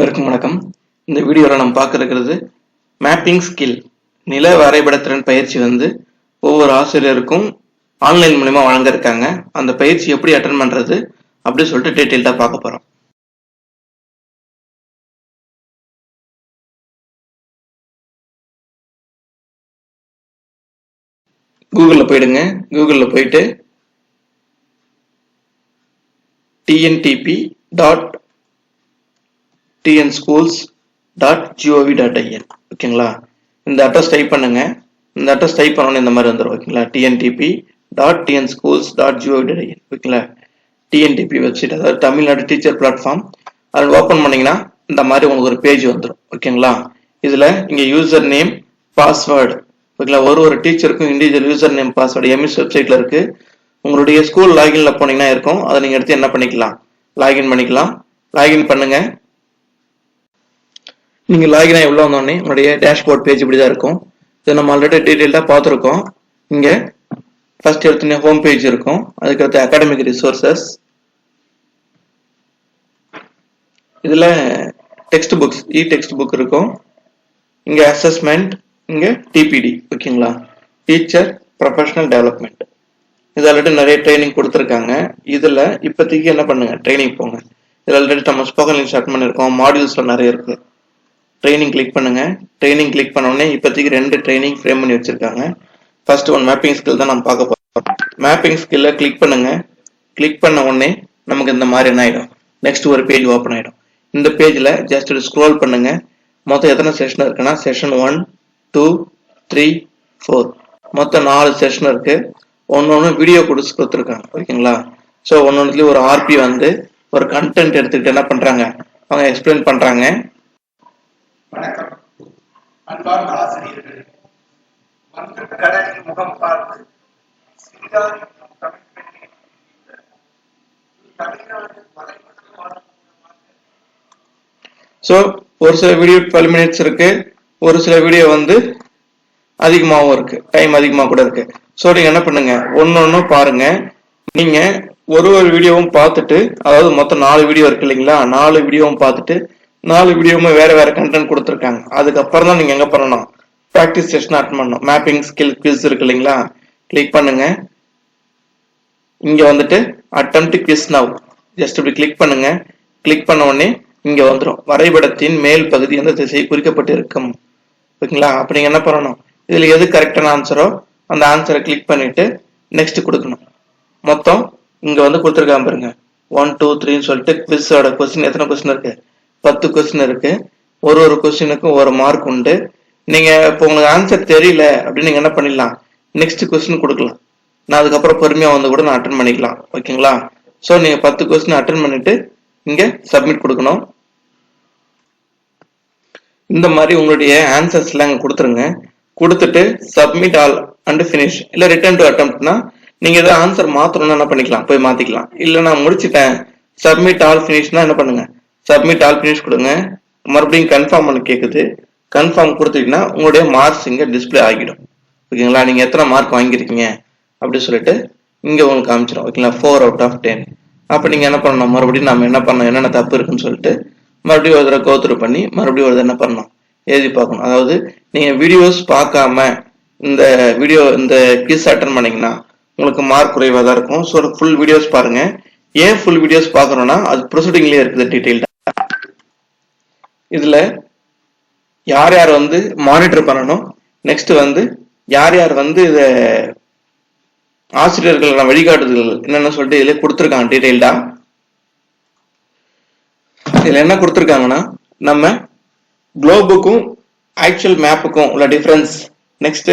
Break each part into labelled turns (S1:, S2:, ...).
S1: அனைவருக்கும் வணக்கம். இந்த வீடியோவில் நம்ம பார்க்க இருக்கிறது மேப்பிங் ஸ்கில் நில வரைபடத்திறன் பயிற்சி வந்து ஒவ்வொரு ஆசிரியருக்கும் ஆன்லைன் மூலிமா வழங்க இருக்காங்க அந்த பயிற்சி எப்படி அட்டன் பண்றது அப்படின்னு சொல்லிட்டு டீட்டெயில்டாக பார்க்க போகிறோம் கூகுளில் போயிடுங்க. கூகுளில் போயிட்டு TNTP dot TN schools dot GOV dot IN ஓகேங்களா? இந்த அட்ரஸ் டைப் பண்ணுங்க. இந்த அட்ரஸ் டைப் பண்ணணும் இந்த மாதிரி வந்துடும் ஓகேங்களா? TNTP dot TN schools dot GOV dot IN ஓகேங்களா? டிஎன்டிபி வெப்சைட் அதாவது தமிழ்நாடு டீச்சர் பிளாட்ஃபார்ம் அதில் ஓப்பன் பண்ணீங்கன்னா இந்த மாதிரி உங்களுக்கு ஒரு பேஜ் வந்துடும் ஓகேங்களா? இதில் இங்கே யூசர் நேம் பாஸ்வேர்டு ஓகேங்களா? ஒரு ஒரு டீச்சருக்கும் individual user name password EMIS வெப்சைட்டில் இருக்குது உங்களுடைய ஸ்கூல் லாகின்ல போனீங்கன்னா இருக்கும். அதை நீங்கள் எடுத்து என்ன பண்ணிக்கலாம்? லாகின் பண்ணிக்கலாம். லாகின் பண்ணுங்கள் நீங்க லாகின் ஆகி உள்ள வந்தோடனே உங்களுடைய டேஷ்போர்ட் பேஜ் இப்படி தான் இருக்கும். இதை நம்ம ஆல்ரெடி டீட்டெயில்டாக பார்த்துருக்கோம். இங்க ஃபர்ஸ்ட் எடுத்துனே ஹோம் பேஜ் இருக்கும். அதுக்கடுத்து அகாடமிக் ரிசோர்சஸ் இதுல text books e text book இருக்கும் இங்க அசஸ்மெண்ட் இங்க டிபிடி ஓகேங்களா? டீச்சர் ப்ரொஃபஷனல் டெவலப்மெண்ட் இது ஆல்ரெடி நிறைய ட்ரைனிங் கொடுத்துருக்காங்க. இதுல இப்போதைக்கு என்ன பண்ணுங்க? ட்ரைனிங் போங்க. இதில் ஆல்ரெடி நம்ம ஸ்போக்கன் ஸ்டார்ட் பண்ணியிருக்கோம் மாடியூல்ஸ்ல நிறைய இருக்கு. ட்ரைனிங் கிளிக் பண்ணுங்கள் ட்ரைனிங் கிளிக் பண்ண உடனே இப்போதைக்கு ரெண்டு ட்ரைனிங் ஃப்ரேம் பண்ணி வச்சிருக்காங்க. ஃபர்ஸ்ட் ஒன் மேப்பிங் ஸ்கில் தான் நம்ம பார்க்க போகிறோம் மேப்பிங் ஸ்கில்லை கிளிக் பண்ணுங்கள் கிளிக் பண்ண உடனே நமக்கு இந்த மாதிரி என்ன ஆகிடும் நெக்ஸ்ட் ஒரு பேஜ் ஓப்பன் ஆகிடும் இந்த பேஜில் ஜஸ்ட் ஸ்க்ரோல் பண்ணுங்கள் மொத்தம் எத்தனை செஷன் இருக்குன்னா session one two three four மொத்தம் நாலு செஷன் இருக்கு. ஒன்று ஒன்று வீடியோ கொடுத்து கொடுத்துருக்காங்க. ஓகேங்களா ஸோ ஒன்று ஒன்றுலேயும் ஒரு ஆர்பி வந்து ஒரு கண்டென்ட் எடுத்துக்கிட்டு என்ன பண்ணுறாங்க அவங்க எக்ஸ்பிளைன் பண்ணுறாங்க
S2: வணக்கம். அன்பார்ந்த ஆசிரியர்கள் வந்து கடலில் முகம் பார்த்து தமிழ் தமிழ்நாடு
S1: ஸோ ஒரு சில வீடியோ டுவெல் மினிட்ஸ் இருக்கு. ஒரு சில வீடியோ வந்து அதிகமாகவும் இருக்கு. டைம் அதிகமாக கூட இருக்கு. ஸோ நீங்கள் என்ன பண்ணுங்க? ஒன்று ஒன்று பாருங்க. நீங்கள் ஒரு ஒரு வீடியோவும் பார்த்துட்டு அதாவது மொத்தம் நாலு வீடியோ இருக்கு இல்லைங்களா? நாலு வீடியோவும் பார்த்துட்டு நாலு வீடியோவுமே வேற வேற கண்டென்ட் கொடுத்துருக்காங்க. அதுக்கப்புறம் தான் நீங்க எங்க பண்ணணும்? ப்ராக்டிஸ் செஷன் அட்டன் பண்ணணும். மேப்பிங் ஸ்கில் குவிஸ் இருக்கு இல்லைங்களா? கிளிக் பண்ணுங்க. இங்க வந்துட்டு attempt quiz நவ் ஜஸ்ட் இப்படி கிளிக் பண்ணுங்க. கிளிக் பண்ண உடனே இங்க வந்துடும் வரைபடத்தின் மேல் பகுதி எந்த திசை குறிக்கப்பட்டு இருக்கும் ஓகேங்களா? அப்ப நீங்க என்ன பண்ணணும்? இதுல எது கரெக்டான ஆன்சரோ அந்த ஆன்சரை கிளிக் பண்ணிட்டு நெக்ஸ்ட் கொடுக்கணும். மொத்தம் இங்க வந்து கொடுத்துருக்காங்க பாருங்க. ஒன் டூ த்ரீன்னு சொல்லிட்டு குவிஸோட கொஸ்டின் எத்தனை கொஸ்டின் இருக்கு? பத்து கொஸ்டின் இருக்கு. ஒரு ஒரு கொஸ்டினுக்கும் ஒரு மார்க் உண்டு. நீங்க இப்போ உங்களுக்கு ஆன்சர் தெரியல அப்படின்னு நீங்க என்ன பண்ணிடலாம்? நெக்ஸ்ட் கொஸ்டின் கொடுக்கலாம். நான் அதுக்கப்புறம் பொறுமையா வந்து கூட நான் அட்டன் பண்ணிக்கலாம். ஓகேங்களா? ஸோ நீங்க பத்து கொஸ்டின் அட்டன் பண்ணிட்டு இங்க சப்மிட் கொடுக்கணும். இந்த மாதிரி உங்களுடைய ஆன்சர்ஸ் எல்லாம் கொடுத்துருங்க. கொடுத்துட்டு சப்மிட் ஆல் அண்ட் ஃபினிஷ் இல்ல ரிட்டர்ன் டு அட்டம்ப்ட்னா நீங்க ஏதாவது ஆன்சர் மாத்தணும்னா என்ன பண்ணிக்கலாம்? போய் மாத்திக்கலாம். இல்ல நான் முடிச்சுட்டேன் சப்மிட் ஆல் ஃபினிஷ்னா என்ன பண்ணுங்க? சப்மிட் ஆல் ஃபினிஷ் கொடுங்க. மறுபடியும் கன்ஃபார்ம் பண்ண கேட்குது கன்ஃபார்ம் கொடுத்துட்டீங்கன்னா உங்களுடைய மார்க்ஸ் இங்கே டிஸ்ப்ளே ஆகிடும். ஓகேங்களா? நீங்கள் எத்தனை மார்க் வாங்கியிருக்கீங்க? அப்படின்னு சொல்லிட்டு இங்கே உங்களுக்கு காமிச்சிடும் ஓகேங்களா? ஃபோர் அவுட் ஆஃப் டென் அப்போ நீங்கள் என்ன பண்ணணும்? மறுபடியும் நம்ம என்ன பண்ணணும்? என்னென்ன தப்பு இருக்குன்னு சொல்லிட்டு மறுபடியும் ஒரு தடவை கோத்ரூ பண்ணி மறுபடியும் ஒரு தடவை என்ன பண்ணணும்? எழுதி பார்க்கணும். அதாவது நீங்கள் வீடியோஸ் பார்க்காம இந்த வீடியோ இந்த கிஸ் அட்டன் பண்ணீங்கன்னா உங்களுக்கு மார்க் குறைவாக தான் இருக்கும். ஸோ ஃபுல் வீடியோஸ் பாருங்கள் ஏன் ஃபுல் வீடியோஸ் பார்க்குறோன்னா அது ப்ரொசீடிங்லேயே இருக்குது டீட்டெயில் இதுல யார் யார் வந்து மானிட்டர் பண்ணணும்? நெக்ஸ்ட் வந்து யார் யார் வந்து இதை ஆசிரியர்கள் வழிகாட்டுதல்கள் என்னென்ன சொல்லிட்டு இதில் கொடுத்துருக்காங்க டீட்டெயில்டா இதில் என்ன கொடுத்துருக்காங்கன்னா நம்ம குளோபுக்கும் ஆக்சுவல் மேப்புக்கும் உள்ள டிஃப்ரென்ஸ் நெக்ஸ்ட்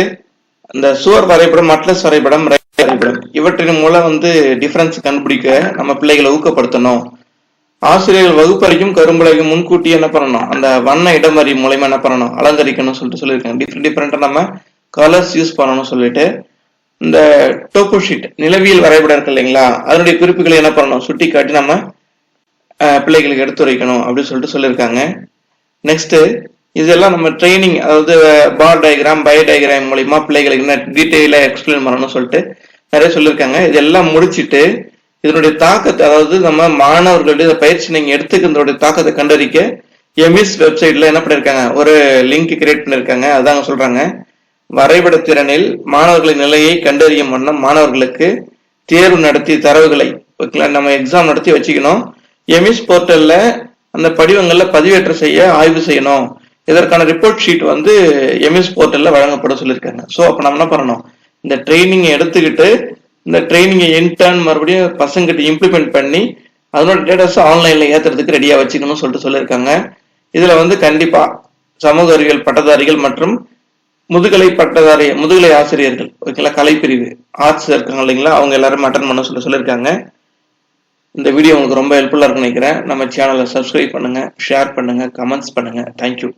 S1: இந்த சுவர் வரைபடம் அட்லஸ் வரைபடம் வரைபடம். இவற்றின் மூலம் வந்து டிஃப்ரென்ஸ் கண்டுபிடிக்க நம்ம பிள்ளைகளை ஊக்கப்படுத்தணும். ஆசிரியர்கள் வகுப்பறைக்கும் கரும்பலைக்கும் முன்கூட்டி என்ன பண்ணணும்? அந்த வண்ண இடமறி மூலயமா என்ன பண்ணணும்? அலங்கரிக்கணும்னு சொல்லிட்டு சொல்லியிருக்காங்க. டிஃப்ரெண்ட் டிஃப்ரெண்ட்டாக நம்ம கலர்ஸ் யூஸ் பண்ணணும்னு சொல்லிட்டு இந்த டோப்போ ஷீட் நிலவியல் வரைபடம் இருக்கு இல்லைங்களா? அதனுடைய குறிப்புகளை என்ன பண்ணணும்? சுட்டி காட்டி நம்ம பிள்ளைகளுக்கு எடுத்துரைக்கணும் அப்படின்னு சொல்லிட்டு சொல்லியிருக்காங்க. நெக்ஸ்ட்டு இதெல்லாம் நம்ம ட்ரைனிங் அதாவது பார் டயக்ராம் பயோ டயக்ராம் மூலியமா பிள்ளைகளுக்கு என்ன டீட்டெயிலாக எக்ஸ்பிளைன் பண்ணணும்னு சொல்லிட்டு நிறைய சொல்லியிருக்காங்க. இதெல்லாம் முடிச்சிட்டு இதனுடைய தாக்கத்தை அதாவது நம்ம மாணவர்களுடைய பயிற்சி நீங்க எடுத்துக்கிறதோடைய தாக்கத்தை கண்டறிக்க எமிஸ் வெப்சைட்ல என்ன பண்ணிருக்காங்க? ஒரு லிங்க் கிரியேட் பண்ணிருக்காங்க. அதாங்க சொல்றாங்க. வரைபட திறனில் மாணவர்களின் நிலையை கண்டறியும் வண்ணம் மாணவர்களுக்கு தேர்வு நடத்தி தரவுகளை ஓகேங்களா நம்ம எக்ஸாம் நடத்தி வச்சுக்கணும். எமிஸ் போர்ட்டல்ல அந்த படிவங்கள்ல பதிவேற்றம் செய்ய ஆய்வு செய்யணும். இதற்கான ரிப்போர்ட் ஷீட் வந்து எம்எஸ் போர்ட்டல்ல வழங்கப்பட சொல்லியிருக்காங்க. ஸோ அப்போ நம்ம என்ன பண்ணணும்? இந்த ட்ரைனிங் எடுத்துக்கிட்டு இந்த ட்ரைனிங்கை இன்டர்ன் மறுபடியும் பசங்கிட்ட இம்ப்ளிமெண்ட் பண்ணி அதனோட டேட்டாஸ் ஆன்லைன்ல ஏற்றுறதுக்கு ரெடியா வச்சுக்கணும்னு சொல்லிட்டு சொல்லியிருக்காங்க. இதுல வந்து கண்டிப்பா சமூக அறிவியல் பட்டதாரிகள் மற்றும் முதுகலை பட்டதாரி முதுகலை ஆசிரியர்கள் ஓகேங்களா கலைப்பிரிவு ஆர்ட்ஸ் இருக்காங்க இல்லைங்களா அவங்க எல்லாரும் அட்டன் பண்ண சொல்லி சொல்லியிருக்காங்க. இந்த வீடியோ உங்களுக்கு ரொம்ப ஹெல்ப்ஃபுல்லாக இருக்கும்னு நினைக்கிறேன். நம்ம சேனலை சப்ஸ்கிரைப் பண்ணுங்க ஷேர் பண்ணுங்க கமெண்ட்ஸ் பண்ணுங்க. தேங்க்யூ